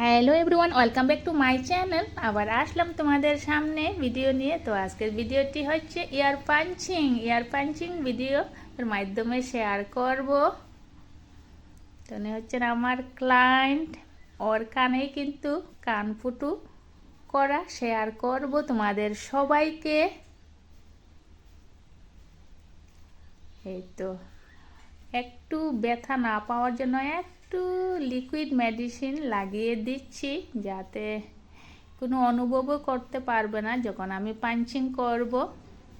Hello everyone, welcome back to my channel. আবার আসলাম তোমাদের সামনে ভিডিও নিয়ে। তো আজকের ভিডিওটি হচ্ছে ear punching. Ear punching video এর মাধ্যমে শেয়ার করব। তো হচ্ছেন আমার ক্লায়েন্ট ওর কানেই কিন্তু কান ফুটু করা শেয়ার করব তোমাদের সবাইকে। এই তো, একটু ব্যথা না পাওয়ার জন্য একটু লিকুইড মেডিসিন লাগিয়ে দিচ্ছি যাতে কোনো অনুভবও করতে পারবে না যখন আমি পাঞ্চিং করব।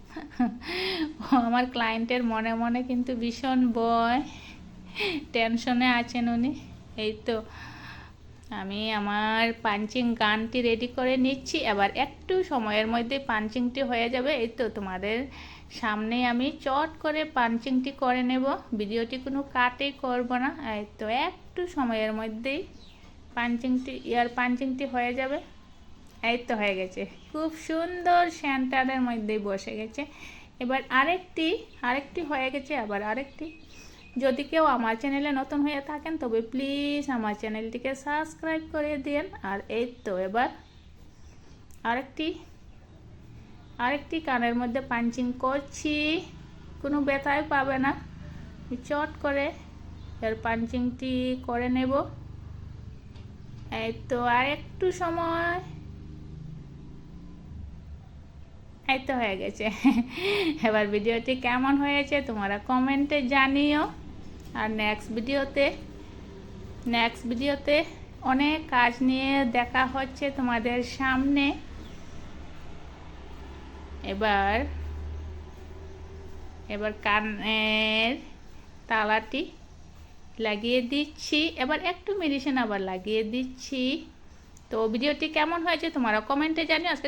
আমার ক্লায়েন্টের মনে মনে কিন্তু ভীষণ ভয়। টেনশনে আছেন উনি। এই তো আমি আমার পাঞ্চিং গানটি রেডি করে নিচ্ছি। এবার একটু সময়ের মধ্যে পাঞ্চিংটি হয়ে যাবে। এই তো তোমাদের সামনে আমি চট করে পাঞ্চিংটি করে নেব। ভিডিওটি কোনো কাটেই করব না। এই তো একটু সময়ের মধ্যেই পাঞ্চিংটি ইয়ার পাঞ্চিংটি হয়ে যাবে। এই তো হয়ে গেছে। খুব সুন্দর সেন্টারের মধ্যেই বসে গেছে। এবার আরেকটি আরেকটি হয়ে গেছে। আবার আরেকটি। যদি কেউ আমার চ্যানেলে নতুন হয়ে থাকেন, তবে প্লিজ আমার চ্যানেলটিকে সাবস্ক্রাইব করে দিন আর এই তো এবার আরেকটি আরেকটি কানের মধ্যে পাঞ্চিং করছি। কোনো ব্যথাই পাবে না। চট করে এর পাঞ্চিংটি করে নেব। এই তো আর একটু সময়। এই তো হয়ে গেছে। এবার ভিডিওটি কেমন হয়েছে তোমরা কমেন্টে জানিও। আর নেক্সট ভিডিওতে নেক্সট ভিডিওতে অনেক কাজ নিয়ে দেখা হচ্ছে তোমাদের সামনে। এবার এবার কানের তালাটি লাগিয়ে দিচ্ছি। এবার একটু মেডিসিন আবার লাগিয়ে দিচ্ছি। তো ভিডিওটি কেমন হয়েছে তোমরা কমেন্টে জানিও। আজকে